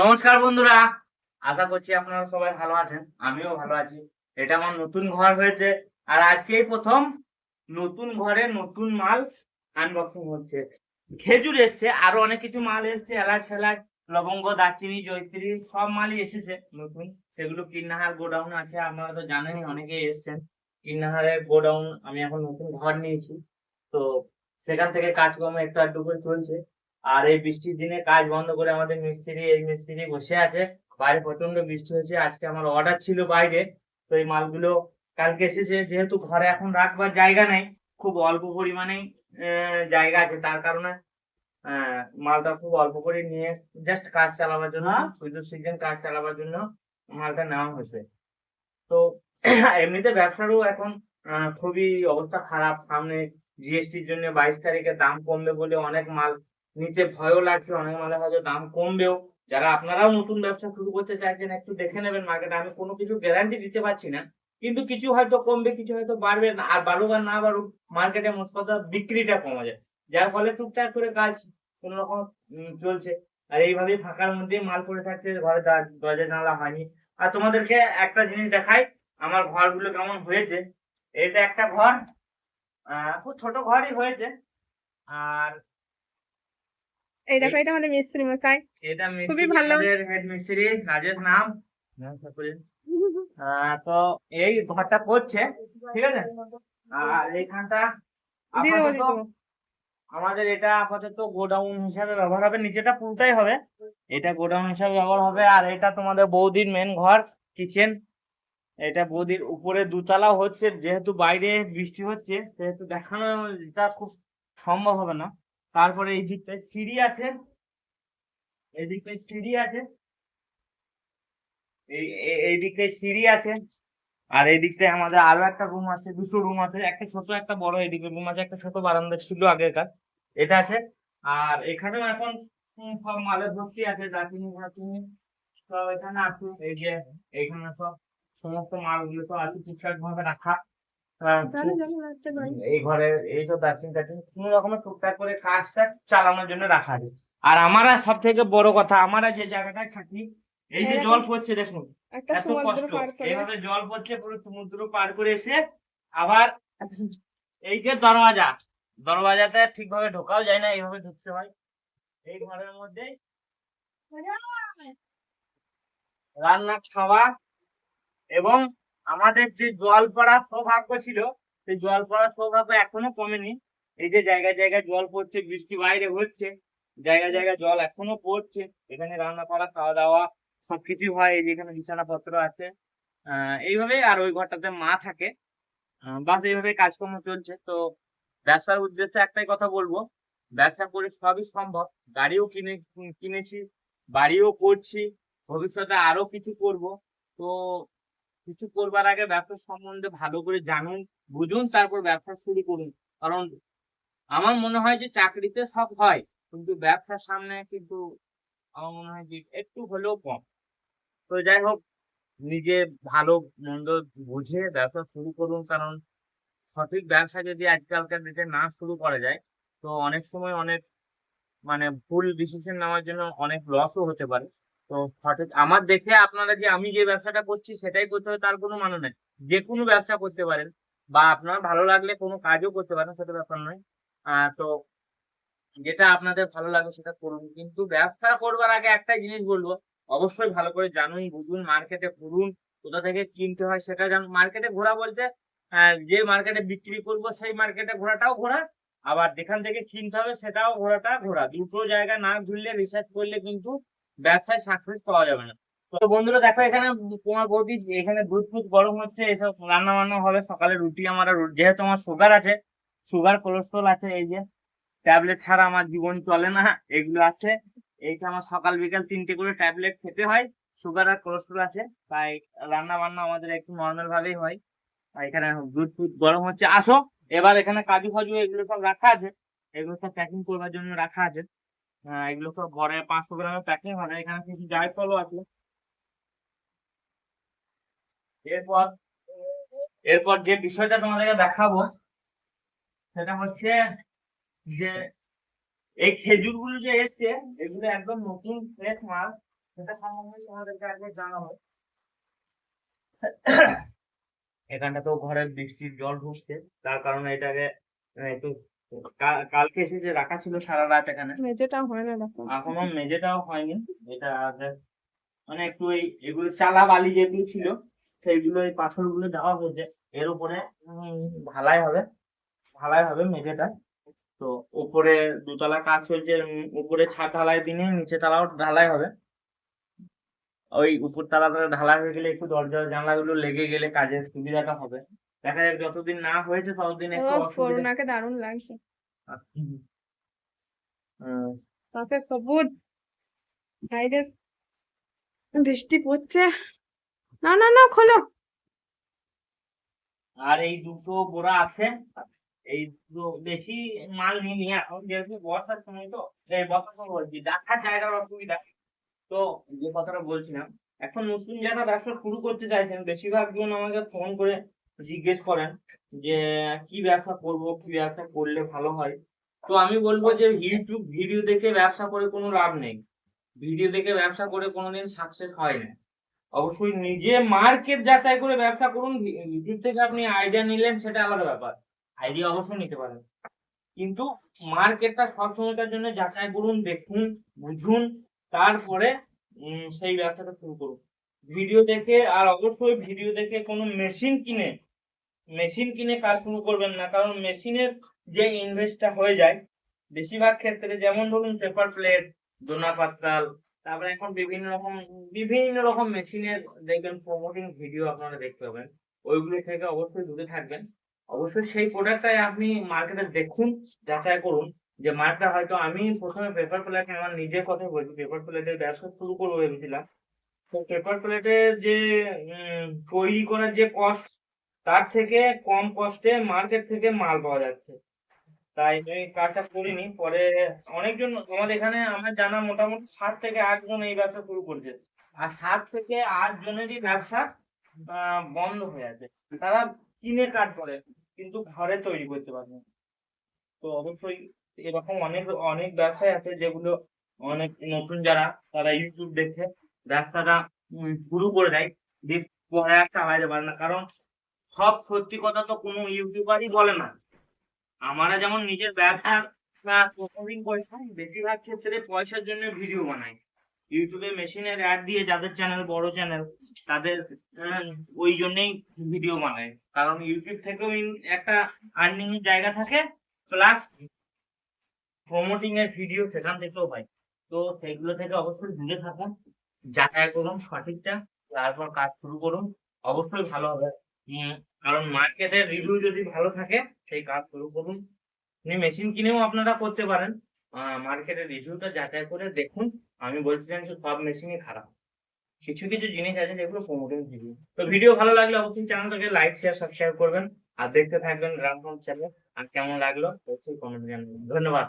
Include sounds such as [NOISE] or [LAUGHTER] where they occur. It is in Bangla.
নমস্কার বন্ধুরা, আশা করছি আপনারা সবাই ভালো আছেন, আমিও ভালো আছি। এটা আমার নতুন ঘর হয়েছে, আর আজকেই প্রথম নতুন ঘরে নতুন মাল আনবক্সিং হচ্ছে। খেজুর এসছে, আরও অনেক কিছু মাল এসছে, এলাচ, ফেলাচ, লবঙ্গ, দারচিনি, জয়ত্রী, সব মালই এসেছে নতুন। সেগুলো কিন্নাহার গোডাউন আছে, আপনারা তো জানেনই অনেকে এসছেন। কিন্নাহারের গোডাউন, আমি এখন নতুন ঘর নিয়েছি। তো সেখান থেকে কাজকর্ম একটু আধটু করে চলছে। আর এই বৃষ্টির দিনে কাজ বন্ধ করে আমাদের মিস্ত্রি এই মিস্ত্রি বসে আছে। বাইরে প্রচণ্ড বৃষ্টি হয়েছে। আজকে আমার অর্ডার ছিল বাইরে। তো এই মালগুলো কালকে এসেছে। যেহেতু ঘরে এখন রাখবার জায়গা নেই খুব অল্প পরিমাণেই জায়গা আছে। তার কারণে মালটা খুব অল্প করে নিয়ে জাস্ট কাজ চালাবার জন্য শুধু সিজন কাজ চালাবার জন্য মালটা নেওয়া হয়েছে। তো [CLEARS THROAT] এমনিতে ব্যবসারও এখন খুবই অবস্থা খারাপ। সামনে জিএসটির জন্য বাইশ তারিখে দাম কমবে বলে অনেক মাল নিতে ভয়ও লাগছে, অনেক মালের হয়তো দাম কমবেও। যারা আপনারাও নতুন ব্যবসা শুরু করতে চাইছেন, একটু দেখে নেবেন মার্কেটে আমি কোনো কিছু গ্যারান্টি দিতে পারছি না। কিন্তু কিছু হয়তো কমবে, কিছু হয়তো বাড়বে। আর বাড়ুক আর না বাড়ুক মার্কেটে মোট কথা বিক্রিটা কমে যায়। যার ফলে টুকটাক করে কাজ কোনো রকম চলছে। আর এইভাবেই ফাঁকার মধ্যে মাল পড়ে থাকছে, ঘরে দর- দরজা জানালা হয়নি। আর তোমাদেরকে একটা জিনিস দেখাই, আমার ঘরগুলো কেমন হয়েছে? এটা একটা ঘর খুব ছোট ঘরই হয়েছে। আর এই দেখো এটা আমাদের মিস্ত্রি মশাই। এটা খুবই ভালো। হেড মিস্ত্রি নাম? তো এই ঘরটা করছে ঠিক আছে? আর এইখানটা আপাতত আমাদের এটা আপাতত গোডাউন হিসাবে ব্যবহার হবে নিচেটা পুরোটাই হবে। এটা গোডাউন হিসাবে ব্যবহার হবে আর এটা তোমাদের বৌদির মেন ঘর কিচেন এটা বৌদির উপরে দুতলা হচ্ছে যেহেতু বাইরে বৃষ্টি হচ্ছে সেহেতু দেখানো এটা খুব সম্ভব হবে না। তারপরে এই দিকটায় সিঁড়ি আছে। এই দিকটায় সিঁড়ি আছে। এই, এই- সিঁড়ি আছে। আর এই আমাদের আরও একটা রুম আছে, দুটো রুম আছে, একটা ছোট, একটা বড়। এদিকে রুম আছে, একটা ছোট বারান্দা ছিল আগেকার। এটা আছে। আর এখানেও এখন সব মালের ভর্তি আছে দাকিনি ফাকিনি সব এখানে আছে। এই যে, এখানে সব সমস্ত মালগুলো সব আছে ঠিকঠাক ভাবে রাখা। এই ঘরে এই তো দার্জিন টার্জিন কোনো রকমের টুকটাক করে কাজ কাজটা চালানোর জন্য রাখা আছে। আর আমার সব থেকে বড় কথা আমরা যে জায়গাটায় থাকি এই যে জল পড়ছে দেখুন এত কষ্ট। এইভাবে জল পড়ছে পুরো সমুদ্র পার করে এসে আবার [LAUGHS] এই যে দরওয়াজা দরওয়াজাতে ঠিকভাবে ঢোকাও যায় না এইভাবে ঢুকতে হয়। এই ঘরের মধ্যে রান্না খাওয়া এবং আমাদের যে জল পড়ার সৌভাগ্য ছিল, সেই জল পড়ার সৌভাগ্য এখনও কমেনি। এই যে জায়গায় জায়গায় জল পড়ছে, বৃষ্টি বাইরে হচ্ছে, জায়গায় জায়গায় জল এখনও পড়ছে, এখানে রান্না করা, খাওয়া দাওয়া সবকিছু হয়, এই যে এখানে বিছানাপত্র আছে। আহ এইভাবে আর ওই ঘরটাতে মা থাকে। বাস এইভাবে কাজকর্ম চলছে। তো ব্যবসার উদ্দেশ্যে একটাই কথা বলব, ব্যবসা করে সবই সম্ভব। গাড়িও কিনে, কিনেছি, বাড়িও করছি, ভবিষ্যতে আরও কিছু করব। তো কিছু করবার আগে ব্যবসা সম্বন্ধে ভালো করে জানুন, বুঝুন, তারপর ব্যবসা শুরু করুন। কারণ আমার মনে হয় যে চাকরিতে সব হয়, কিন্তু ব্যবসার সামনে কিন্তু আমার মনে হয় যে একটু হলেও কম। তো যাই হোক, নিজে ভালো, মন্দ বুঝে ব্যবসা শুরু করুন, কারণ সঠিক ব্যবসা যদি আজকালকার ডেটে না শুরু করা যায়, তো অনেক সময় অনেক মানে ভুল ডিসিশন নেওয়ার জন্য অনেক লসও হতে পারে। তো সঠিক, আমার দেখে আপনারা যে আমি যে ব্যবসাটা করছি সেটাই করতে হবে, তার কোনো মানে নেই। যে কোনো ব্যবসা করতে পারেন, বা আপনার ভালো লাগলে কোনো কাজও করতে পারেন, সেটা ব্যাপার নয়। তো যেটা আপনাদের ভালো লাগে সেটা করুন। কিন্তু ব্যবসা করবার আগে একটা জিনিস বলব, অবশ্যই ভালো করে জানুন, বুঝুন, মার্কেটে ঘুরুন, কোথা থেকে কিনতে হয় সেটা জানুন। মার্কেটে ঘোরা বলতে যে মার্কেটে বিক্রি করব সেই মার্কেটে ঘোরাটাও ঘোরা, আবার যেখান থেকে কিনতে হবে সেটাও ঘোরাটা ঘোরা। দুটো জায়গা না ঘুরলে রিসার্চ করলে কিন্তু ব্যবসায় সাকসেস পাওয়া যাবে না। তো বন্ধুরা, দেখো এখানে তোমার বৌদি, এখানে দুধ ফুধ গরম হচ্ছে, এসব রান্না বান্না হবে, সকালে রুটি আমার, যেহেতু আমার সুগার আছে সুগার কোলেস্ট্রল আছে, এই যে ট্যাবলেট ছাড়া আমার জীবন চলে না, এগুলো আছে। এইটা আমার সকাল বিকাল তিনটে করে ট্যাবলেট খেতে হয় সুগার আর কোলেস্ট্রল আছে, তাই রান্না বান্না আমাদের একটু নর্মাল ভাবেই হয়। আর এখানে দুধ ফুধ গরম হচ্ছে। আসো, এবার এখানে কাজু ফাজু এগুলো সব রাখা আছে, এগুলো সব প্যাকিং করবার জন্য রাখা আছে। আহ, এগুলো সব ঘরে পাঁচশো গ্রামের প্যাকিং হবে এখানে কিছু জায়ফলও আছে। এরপর এরপর যে বিষয়টা তোমাদেরকে দেখাবো সেটা হচ্ছে যে এই খেজুরগুলো যে এসছে এগুলো একদম নতুন ফ্রেশ মাল সেটা সম্বন্ধে তোমাদেরকে আগে জানাব এখানটা তো ঘরের বৃষ্টির জল ঢুকছে তার কারণে এটাকে একটু কালকে এসে যে রাখা ছিল সারা রাত এখানে। মেঝেটা হয় না দেখো। এখনও মেঝেটাও হয়নি। এটা মানে একটু এই এগুলো চালা বালি যেগুলো ছিল সেইগুলো এই পাথরগুলো দেওয়া হয়েছে। এর উপরে ঢালাই হবে। ঢালাই হবে মেঝেটা। তো উপরে দুতলা কাজ চলছে উপরে ছাদ ঢালাই দিনে নিচে তালাও ঢালাই হবে। ওই উপর তালাটা ঢালাই হয়ে গেলে একটু দরজা জানলা গুলো লেগে গেলে কাজের সুবিধাটা হবে। দেখা যাক যতদিন না হয়েছে ততদিন একটু অসুবিধা। দারুণ লাগছে। তাতে সবুজ বাইরে বৃষ্টি পড়ছে। না না না খোলো। আর এই দুটো বোরা আছে। এই দুটো বেশি মাল নিয়ে নিয়ে এখন যেহেতু বর্ষার সময় তো এই বর্ষার সময় বলছি দেখার জায়গার অসুবিধা। তো যে কথাটা বলছিলাম এখন নতুন যারা ব্যবসা শুরু করতে চাইছেন বেশিরভাগ জন আমাকে ফোন করে জিজ্ঞেস করেন যে, কি ব্যবসা করব, কি ব্যবসা করলে ভালো হয়? তো আমি বলব যে ইউটিউব ভিডিও দেখে ব্যবসা করে কোনো লাভ নেই। ভিডিও দেখে ব্যবসা করে কোনোদিন সাকসেস হয় না। অবশ্যই নিজে মার্কেট যাচাই করে ব্যবসা করুন। ইউটিউব থেকে আপনি আইডিয়া নিলেন, সেটা আলাদা ব্যাপার। আইডিয়া অবশ্যই নিতে পারেন। কিন্তু মার্কেটটা সবসময়কার জন্য যাচাই করুন, দেখুন, বুঝুন, তারপরে সেই ব্যবসাটা শুরু করুন। ভিডিও দেখে, আর অবশ্যই ভিডিও দেখে কোনো মেশিন কিনে মেশিন কিনে কাজ শুরু করবেন না, কারণ মেশিনের যে ইনভেস্টটা হয়ে যায়, বেশিরভাগ ক্ষেত্রে যেমন ধরুন পেপার প্লেট দোনা পাতাল তারপরে এখন বিভিন্ন রকম বিভিন্ন রকম মেশিনের দেখবেন প্রমোটিং ভিডিও আপনারা দেখতে পাবেন। ওইগুলো থেকে অবশ্যই দূরে থাকবেন। অবশ্যই সেই প্রোডাক্টটাই আপনি মার্কেটে দেখুন, যাচাই করুন, যে মার্কটা হয়তো আমি প্রথমে পেপার প্লেট আমার নিজের কথা বলছি পেপার প্লেটের ব্যবসা শুরু করব ভেবেছিলাম। তো পেপার প্লেটের যে তৈরি করার যে কস্ট তার থেকে কম কস্টে মার্কেট থেকে মাল পাওয়া যাচ্ছে। তাই আমি কাজটা করিনি, পরে অনেকজন আমাদের এখানে আমার জানা মোটামুটি সাত থেকে আট জন এই ব্যবসা শুরু করছে। আর সাত থেকে আট জনেরই ব্যবসা বন্ধ হয়ে আছে। তারা কিনে কাজ করে, কিন্তু ঘরে তৈরি করতে পারবে না। তো অবশ্যই এরকম অনেক অনেক ব্যবসায় আছে যেগুলো অনেক নতুন যারা, তারা ইউটিউব দেখে ব্যবসাটা শুরু করে দেয়। দিয়ে পরে আর পারে না। কারণ সব সত্যি কথা তো কোনো ইউটিউবারই বলে না। আমরা যেমন নিজের ব্যবসা বেশিরভাগ ক্ষেত্রে পয়সার জন্য ভিডিও বানাই। ইউটিউবে মেশিনের অ্যাড দিয়ে যাদের চ্যানেল বড় চ্যানেল তাদের ওই জন্যই ভিডিও বানায় কারণ ইউটিউব থেকেও একটা আর্নিং এর জায়গা থাকে প্লাস প্রমোটিং এর ভিডিও সেখান থেকেও পাই তো সেগুলো থেকে অবশ্যই দূরে থাকুন যাচাই করুন সঠিকটা, তারপর কাজ শুরু করুন, অবশ্যই ভালো হবে। কারণ মার্কেটের রিভিউ যদি ভালো থাকে, সেই কাজ শুরু করুন আপনি মেশিন কিনেও আপনারা করতে পারেন। মার্কেটের রিভিউটা যাচাই করে দেখুন। আমি বলছিলাম যে সব মেশিনই খারাপ। কিছু কিছু জিনিস আছে যেগুলো প্রমোটিং ভিডিও তো ভিডিও ভালো লাগলে অবশ্যই চ্যানেলটাকে লাইক শেয়ার সাবস্ক্রাইব করবেন। আর দেখতে থাকবেন রামফোন চ্যানেল আর কেমন লাগল, অবশ্যই কমেন্ট জানাবেন। ধন্যবাদ।